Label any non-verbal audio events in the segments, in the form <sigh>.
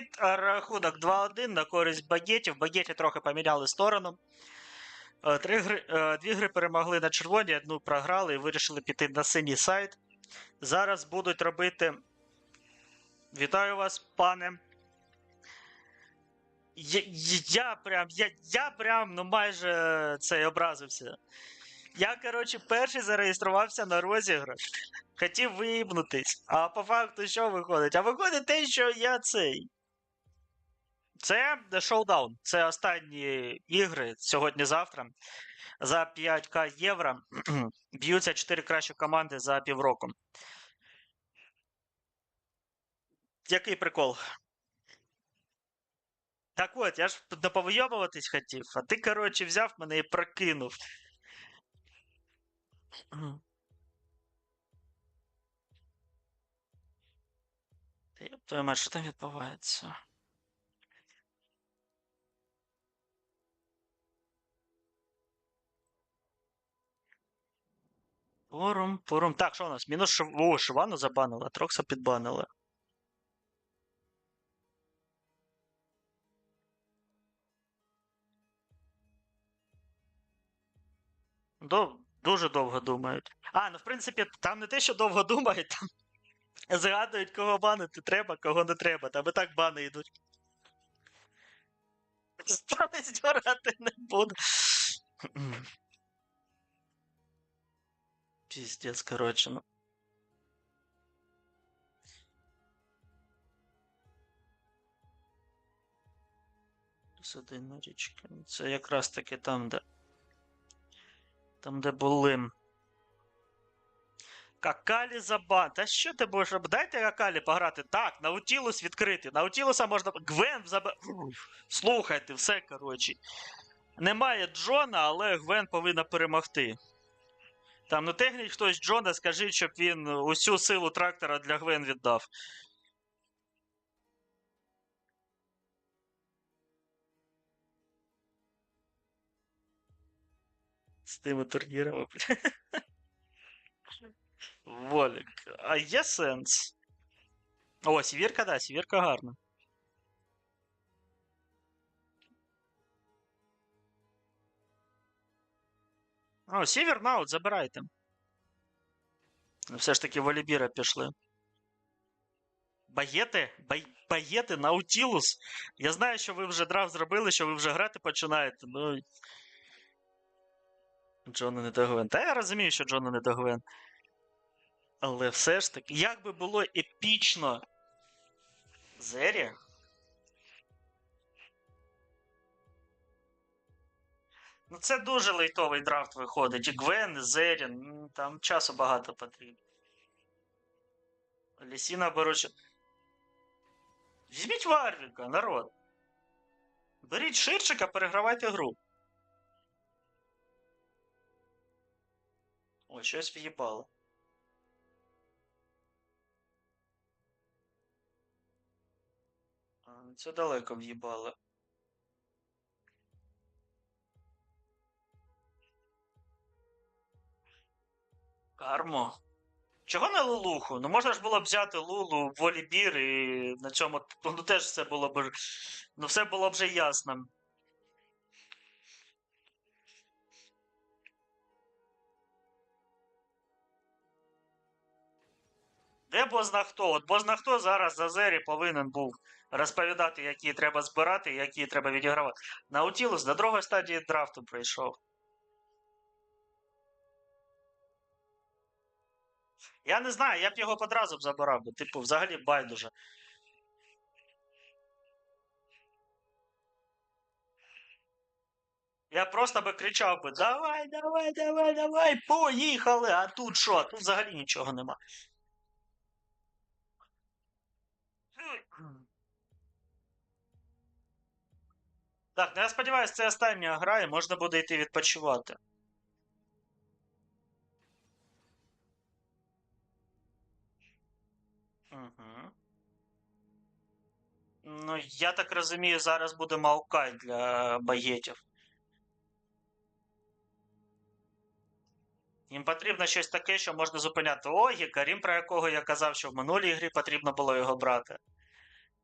привіт! Рахунок 2-1 на користь багетів. Багеті трохи поміняли сторону. Е, Три гри, е, дві гри перемогли на червоні, одну програли і вирішили піти на синій сайт. Зараз будуть робити. Вітаю вас, пане. Я, я прям, я, я прям, ну майже цей образився. Я, коротше, перший зареєструвався на розіграш. Хотів виїбнутись. А по факту що виходить? А виходить те, що я цей. Це Showdown. Це останні ігри сьогодні-завтра. За 5к євро <clears throat> б'ються 4 кращі команди за півроку. Який прикол? Так от, я ж доповйобуватись хотів, а ти, коротше, взяв мене і прокинув. Ёб твою мать, що там відбувається? Порум, порум. Так, що у нас? Мінус Шив... О, Шивану забанили, Трокса підбанили. Дов... Дуже довго думають. А, ну в принципі, там не те, що довго думають, там <laughs> згадують, кого банити треба, кого не треба. Там і так бани йдуть. <laughs> Стане здьорати не буду. <clears throat> Піздець, коротше, ну. Плюс один на річки. Ну, Це якраз таки там, де. Там, де були. Какалі забан. Та що ти будеш робити? Дайте Какалі пограти. Так, Наутілус відкритий. Наутілуса можна. Гвен заб... Слухайте, все, коротше. Немає Джона, але Гвен повинна перемогти. Там, ну технік хтось Джона, скажіть, щоб він усю силу трактора для Гвен віддав. З тими турнірами. <laughs> Волік. А є сенс. О, сівірка, да, сівірка гарна. О, сівер наут, забирайте. Все ж таки Валібіра пішли. Багети? Бай... Багети, Наутілус. Я знаю, що ви вже драфт зробили, що ви вже грати починаєте, ну. Джона не Догвен. Та я розумію, що Джона не Догвен. Але все ж таки, як би було епічно. Зері? Ну, це дуже лейтовий драфт виходить. І Гвен, Зерін, ну, там часу багато потрібно. Лісіна беручи. Візьміть Варвіка, народ. Беріть ширчика, перегравайте гру. Ой, щось в'їбало. Це далеко в'їбало. Кармо. Чого на Лулуху? Ну можна ж було б взяти Лулу, в Волібір і на цьому ну теж все було б. Ну все було б вже ясно. Де бозна хто? От бозна хто зараз за Зері повинен був розповідати, які треба збирати, які треба відігравати. Наутілус до другої стадії драфту прийшов. Я не знаю, я б його одразу б забирав, бо, типу, взагалі байдуже. Я просто би кричав би: Давай, давай, давай, давай, поїхали! А тут що? Тут взагалі нічого нема. Так, ну я сподіваюся, це остання гра і можна буде йти відпочивати. Угу. Ну, я так розумію, зараз буде Маукай для багетів. Їм потрібно щось таке, що можна зупиняти. О, є Карім, про якого я казав, що в минулій грі потрібно було його брати.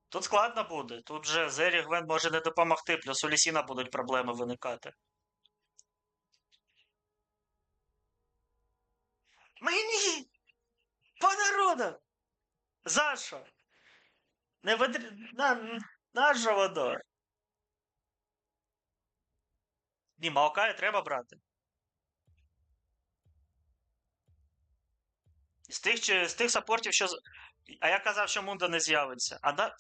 Тут складно буде. Тут вже Зері Гвен може не допомогти, плюс у Лісіна будуть проблеми виникати. Мені! Подарунок! За що? Не ведр... На, наша водор. Ні, Маокая треба брати. З тих, з тих саппортів, що. А я казав, що Мунда не з'явиться. А да.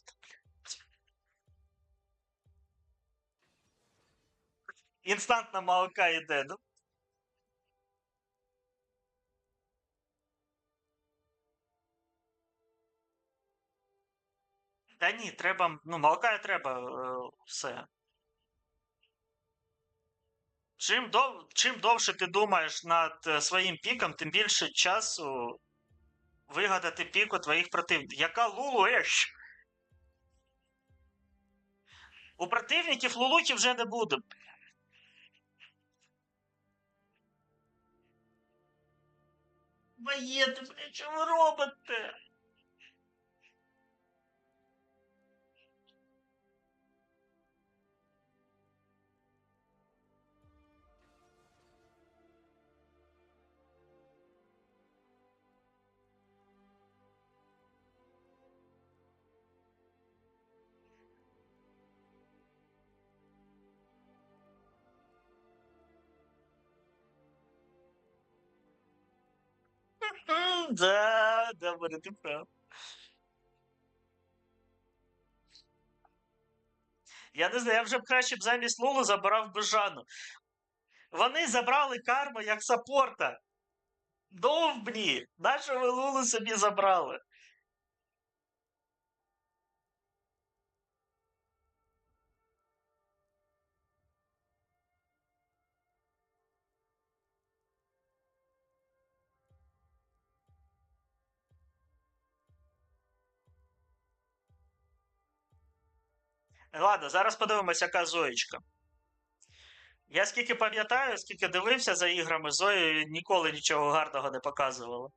Інстантно Маокай йде. Ну, Та ні, треба. Ну, Маокая треба е, все. Чим, дов... Чим довше ти думаєш над е, своїм піком, тим більше часу вигадати пік у твоїх противників. Яка Лулу еш? У противників Лулуки вже не буде. Боєте, ви робите? Да, да, Боря, ты прав. Я не знаю, я вже б краще б замість Лулу забирав би Жанну. Вони забрали карму як сапорта. Довбні! Нашу ви Лулу собі забрали. Ладно, зараз подивимось, яка Зоєчка. Я скільки пам'ятаю, скільки дивився за іграми, Зої ніколи нічого гарного не показувала.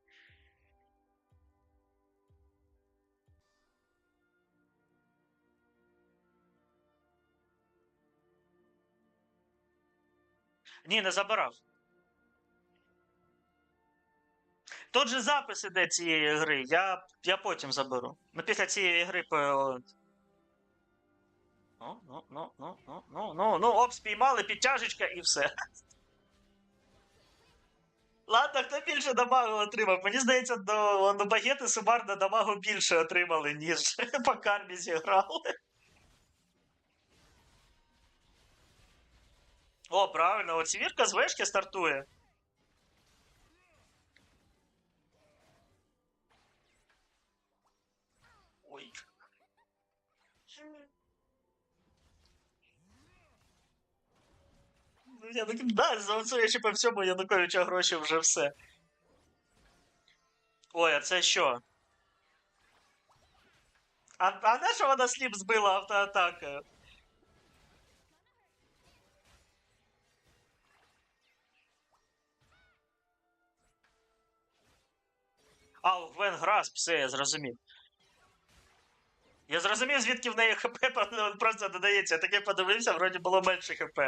Ні, не забирав. Тут же запис іде цієї гри. Я, я потім заберу. Ну, після цієї гри. Ну, ну, ну, ну, ну, ну, ну, ну, оп, спіймали, підтяжечка і все. Ладно, хто більше дамагу отримав? Мені здається, до, до багети сумарно дамагу більше отримали, ніж <laughs> по кармі зіграли. О, правильно, от сівірка з вишки стартує. Ой. Я так, да, заоцюючи по всьому Януковича гроші вже все. Ой, а це що? А, а на що вона сліп збила автоатакою? А, у Гвен Грасп, все, я зрозумів. Я зрозумів, звідки в неї ХП <laughs> просто додається. Я таке подивився, вроді було менше ХП.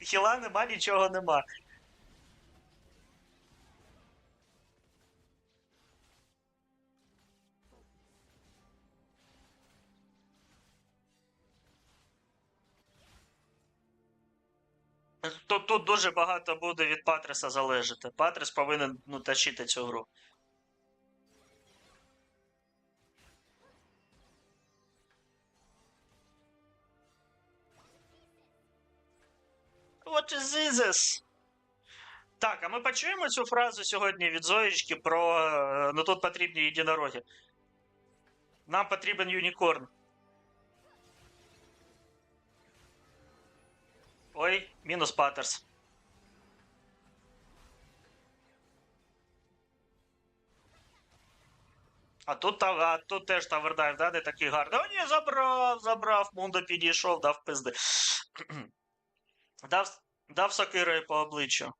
Хіла нема, нічого нема. Тут, дуже багато буде від Патриса залежати. Патрис повинен ну, тащити цю гру. What is this? Так, а ми почуємо цю фразу сьогодні від Зоєчки про е, ну тут потрібні єдинороги. Нам потрібен юнікорн. Ой, мінус Паттерс. А тут, а тут теж Тавердайв, да, не такий гарний. О, ні, забрав, забрав, Мундо підійшов, дав пизди. Дав, дав сокирою по обличчю.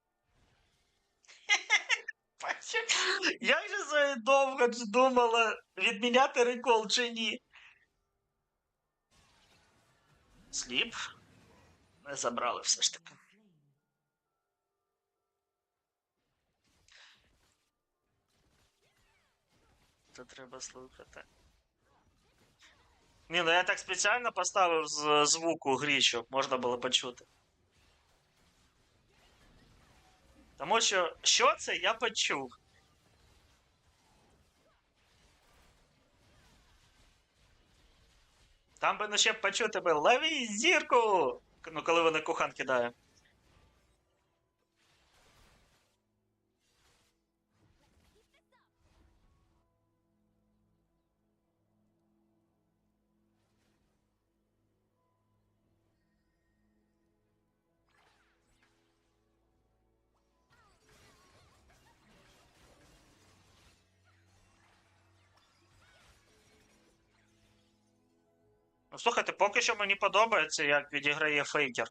Як же Зоя довго думала, відміняти рекол чи ні? Сліп. Не забрали все ж таки. Це треба слухати. Ні, ну я так спеціально поставив з звуку у грі, щоб можна було почути. Тому що що це я почув. Там би ну ще почути би лови зірку! Ну, коли вони кухан кидає. Ну, слухайте, поки що мені подобається, як відіграє фейкер.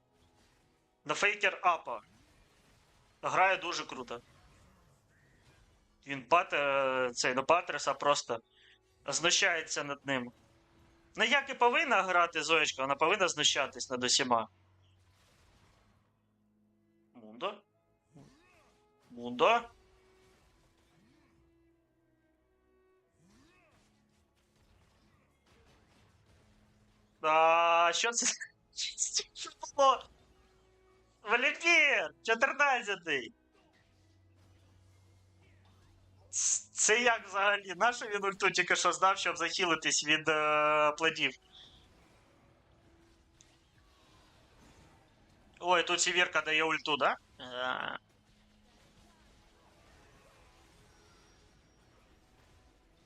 На фейкер апа. Грає дуже круто. Він пате, цей до Патреса просто знущається над ним. Ну як і повинна грати Зоєчка, вона повинна знущатись над усіма. Мундо? Мундо? А, що це? Що було? Валентин! 14-й! Це як взагалі? Нащо він ульту тільки що здав, щоб захилитись від е, плодів? Ой, тут Сіверка дає ульту, да? Е.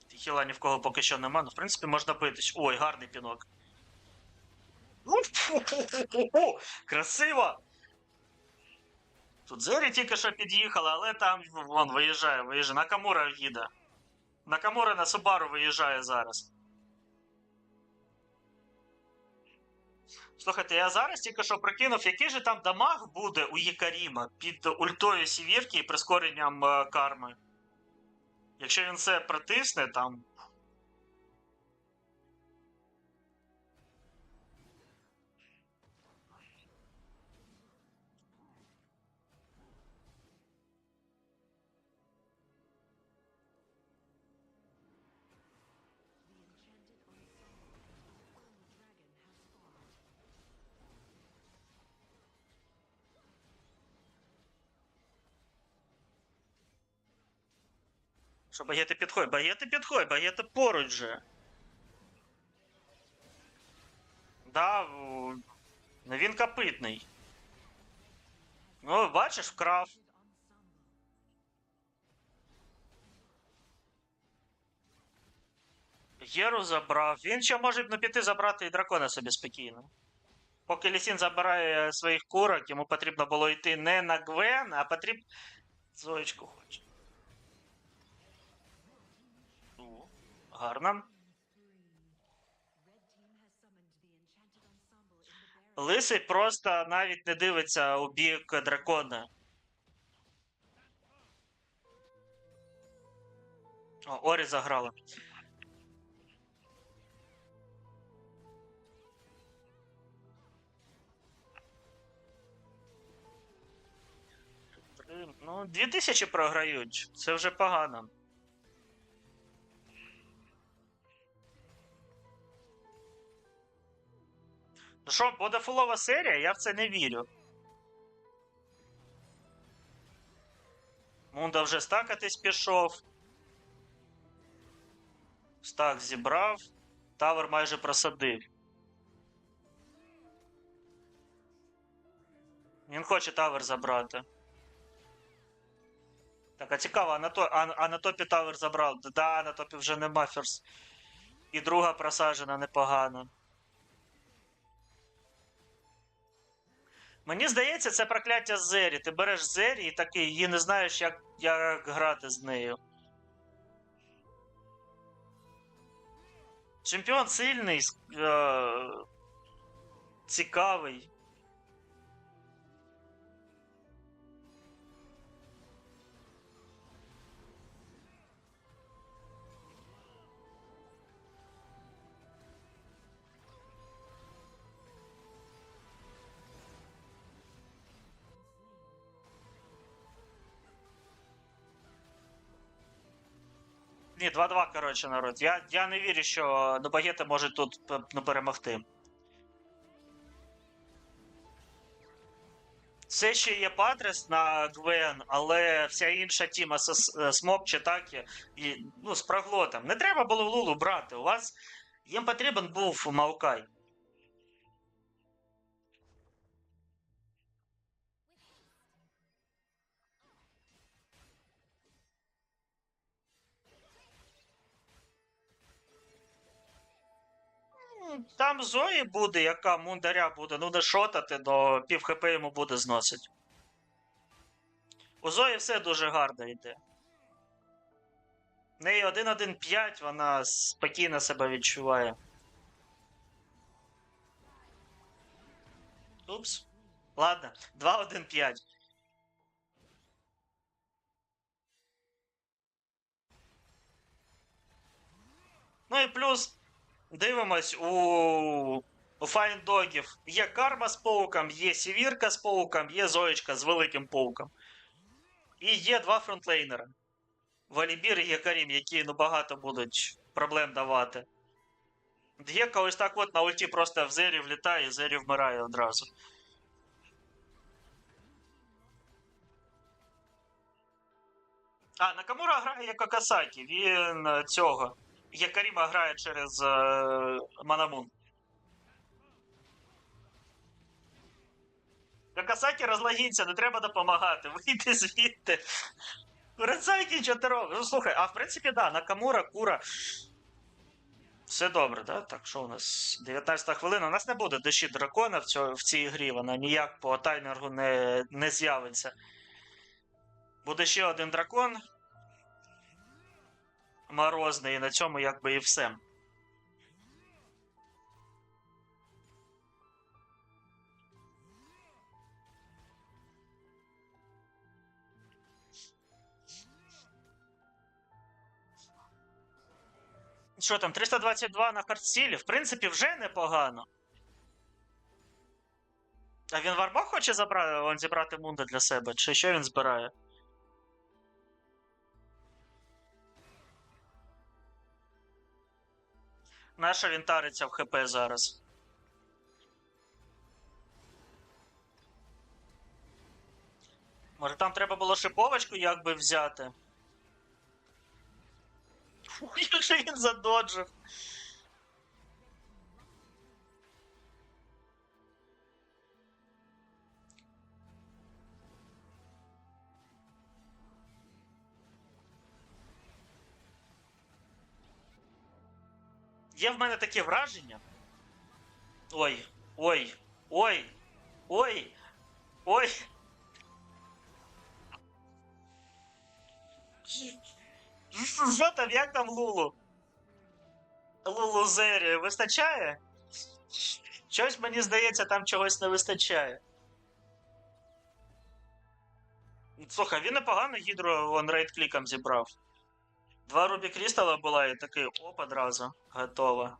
Хіла ні в кого поки що нема, ну в принципі можна битись. Ой, гарний пінок. Красиво! Тут Зері тільки що під'їхала, але там вон виїжджає, виїжджає. Накамура їде. Накамура на Субару виїжджає зараз. Слухайте, я зараз тільки що прикинув, який же там дамаг буде у Єкаріма під ультою Сівірки і прискоренням е, карми. Якщо він це протисне, там. Що багети підходь, багети підходь, багети поруч же. Да, ну він копитний. Ну, бачиш, вкрав. Єру забрав. Він ще може на піти забрати і дракона собі спокійно. Поки Лісін забирає своїх курок, йому потрібно було йти не на Гвен, а потрібно. Зоєчку хоче. Ну, гарно. Лисий просто навіть не дивиться у бік дракона. О, Орі заграла. Ну, 2000 програють. Це вже погано. Ну що, буде фулова серія? Я в це не вірю. Мунда вже стакатись пішов. Стак зібрав. Тавер майже просадив. Він хоче тавер забрати. Так, а цікаво, а на, то, а, а на топі тавер забрав. Да, на топі вже нема ферс. І друга просаджена непогано. Мені здається, це прокляття Зері. Ти береш Зері і такий її не знаєш, як, як грати з нею. Чемпіон сильний, е- цікавий. Ні, 2-2, коротше, народ. Я, я не вірю, що Нобагети можуть тут ну, перемогти. Це ще є Патрес на Гвен, але вся інша тіма е, Смок чи Такі і ну, з проглотом. Не треба було Лулу брати. У вас їм потрібен був Маукай. Там Зої буде, яка мундаря буде, ну не шотати, до пів хп йому буде зносить. У Зої все дуже гарно йде. В неї 1-1-5, вона спокійно себе відчуває. Упс. Ладно, 2-1-5. Ну і плюс дивимось у, файндогів. Є карма з пауком, є сівірка з пауком, є зоєчка з великим пауком. І є два фронтлейнера. Валібір і Якарім, які ну багато будуть проблем давати. Д'єка ось так от на ульті просто в зері влітає і зері вмирає одразу. А, Накамура грає як Акасакі. Він е, цього. Якаріма грає через е, Манамун. Какасакі розлагіться, не треба допомагати. <laughs> Вийди звідти. Курацакі, ти? Ну слухай, а в принципі, да, Накамура, Кура. Все добре, да? Так, що у нас? 19 хвилина. У нас не буде душі дракона в, цьо, в цій грі, вона ніяк по таймергу не, не з'явиться. Буде ще один дракон. Морозний, і на цьому якби і все. Що там, 322 на хардстілі? В принципі, вже непогано. А він варбах хоче забрати, он зібрати мунда для себе? Чи що він збирає? Наша він тариться в ХП зараз. Може там треба було шиповочку якби взяти? Фу, <laughs> як же він задоджив. Є в мене таке враження. Ой, ой, ой, ой, ой. Що там, як там Лулу? Лулу Зері вистачає? Щось мені здається, там чогось не вистачає. Слухай, він непогано гідро он рейд кліком зібрав. Два Рубі Крістала була і такий оп одразу. Готово.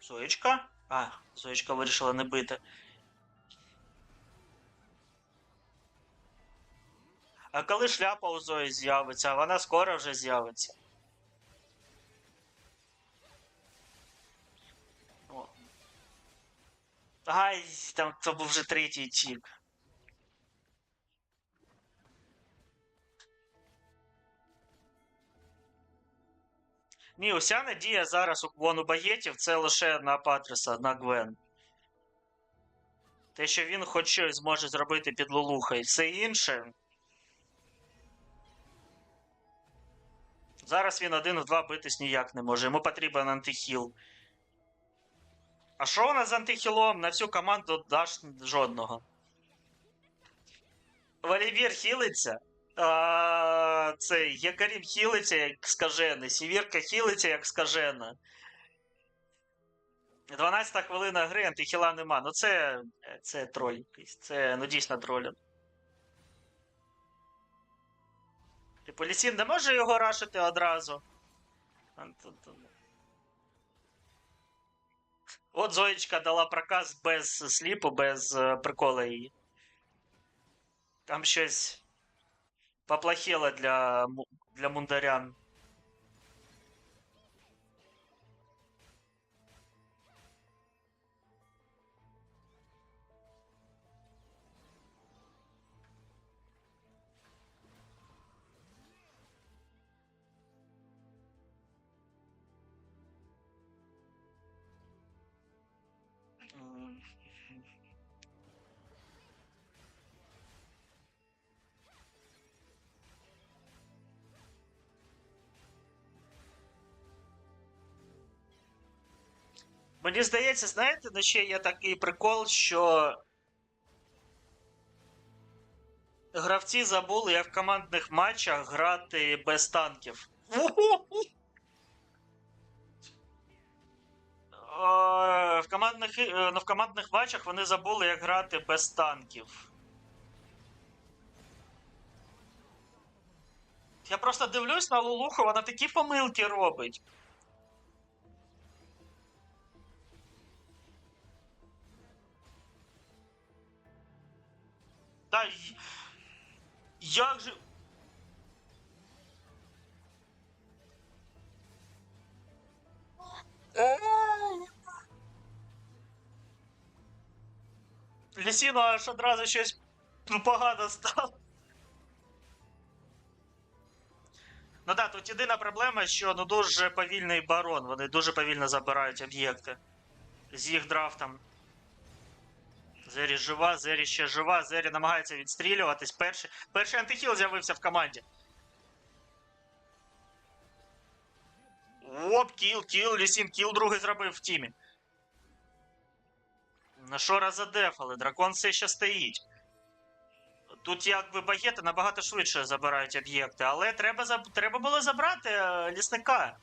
Зоєчка? А, Зоєчка вирішила не бити. А коли шляпа у Зої з'явиться, вона скоро вже з'явиться. Ай, там це був вже третій тік. Ні, уся надія зараз у клону багетів це лише на Патриса, на Гвен. Те, що він хоч щось зможе зробити під Лулуха, і все інше. Зараз він один в два битись ніяк не може. Йому потрібен антихіл. А що нас з антихілом? На всю команду даш жодного. Валівір хілиться. А, цей Якарім хілиться як скажений. Сівірка хілиться як скажена. 12 хвилина гри, антихіла нема. Ну це. Це троль якийсь. Це ну дійсно тролінг. Типу, Лісін не може його рашити одразу. От Зоєчка дала проказ без сліпу, без е, прикола її. Там щось поплохело для, для мундарян. Мені здається, знаєте, на ще є такий прикол, що гравці забули, як в командних матчах грати без танків. В командних, е, ну, в командних матчах вони забули, як грати без танків. Я просто дивлюсь на Лулуху, вона такі помилки робить. Та як же. Лісіно аж одразу щось погано стало. Ну так, тут єдина проблема, що ну дуже повільний барон. Вони дуже повільно забирають об'єкти. З їх драфтом. Зері жива, Зері ще жива, Зері намагається відстрілюватись. Перший, перший антихіл з'явився в команді. Оп, кіл, кіл, Лісін, кіл другий зробив в тімі. На Шора задефали, дракон все ще стоїть. Тут якби багети набагато швидше забирають об'єкти, але треба, треба було забрати е, лісника.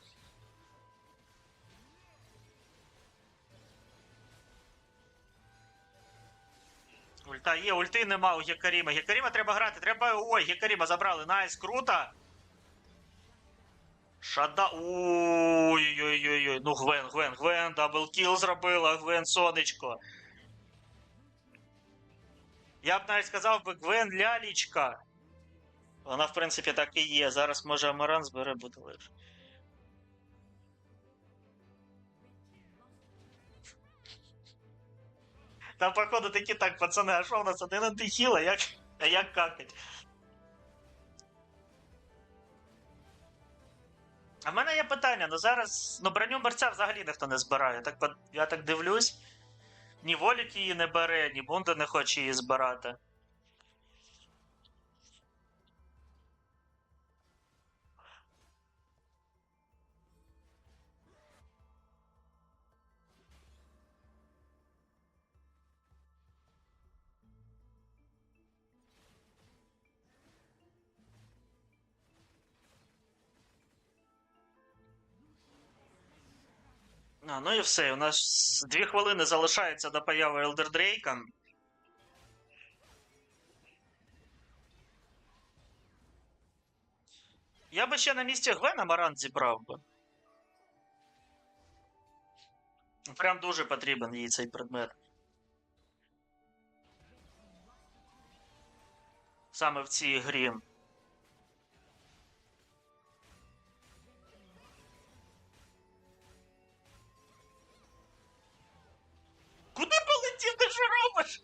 Ульта є, ульти нема у Гекаріма. Гекаріма треба грати. Треба. Ой, Гекаріма забрали. Найс, круто. Шада. Ой-ой-ой-ой. Ну, Гвен, Гвен, Гвен, даблкіл зробила, Гвен, сонечко. Я б навіть сказав би Гвен лялічка. Вона, в принципі, так і є. Зараз може Амаран збере буде легше. Там, походу, такі так, пацани, а що у нас один антихіл, а як, а як какать? А в мене є питання, ну зараз ну броню мерця взагалі ніхто не збирає. Так, я так дивлюсь. Ні Волік її не бере, ні Бунда не хоче її збирати. А, ну і все. У нас дві хвилини залишається до появи Елдер Дрейка. Я би ще на місці Гвена Маран зібрав би. Прям дуже потрібен їй цей предмет. Саме в цій грі. Ти що робиш?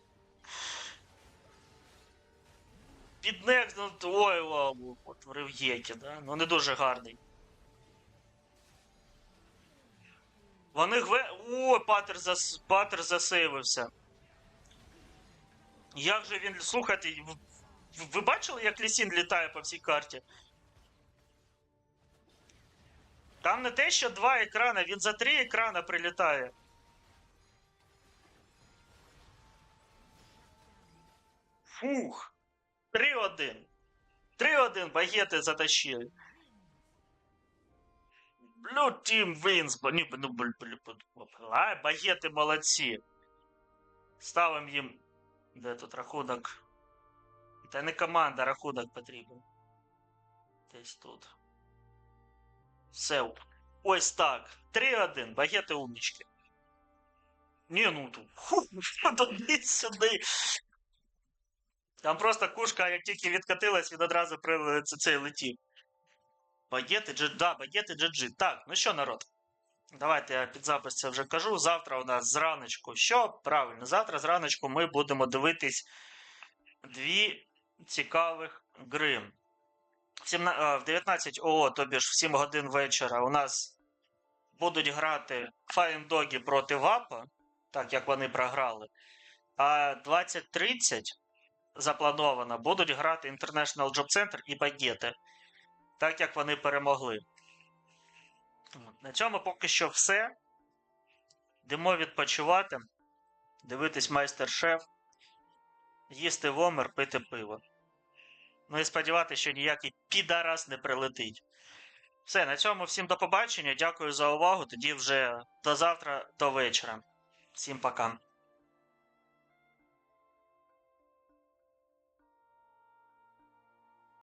Під нех, ну ой, ой, от в рев'єкі, да? Ну не дуже гарний. Вони гве. О, Патер, зас... Патер засейвився. Як же він. Слухайте, ви бачили, як Лісін літає по всій карті? Там не те, що два екрана, він за три екрана прилітає. Фух. 3-1. 3-1 багети затащили. Blue Team wins. Ні, ну, бль, а, багети молодці. Ставимо їм. Де тут рахунок? Та не команда, рахунок потрібен. Десь тут. Все. Ось так. 3-1. Багети умнічки. Ні, ну тут. Фу, <laughs> туди сюди. Там просто кушка, як тільки відкатилась, він одразу при цей летів. Багети джи... Да, багети джиджи. Так, ну що, народ? Давайте я під запис це вже кажу. Завтра у нас зраночку. Що? Правильно, завтра зраночку ми будемо дивитись дві цікавих гри. В, 17, а, в 19 ОО, тобі ж в 7 годин вечора, у нас будуть грати Файндоги проти ВАПа, так як вони програли. А 20.30 заплановано будуть грати International Job Center і Багети, так як вони перемогли. На цьому поки що все. Йдемо відпочивати, дивитись майстер-шеф, їсти вомер, пити пиво. Ну і сподіватися, що ніякий підарас не прилетить. Все, на цьому всім до побачення. Дякую за увагу. Тоді вже до завтра, до вечора. Всім пока.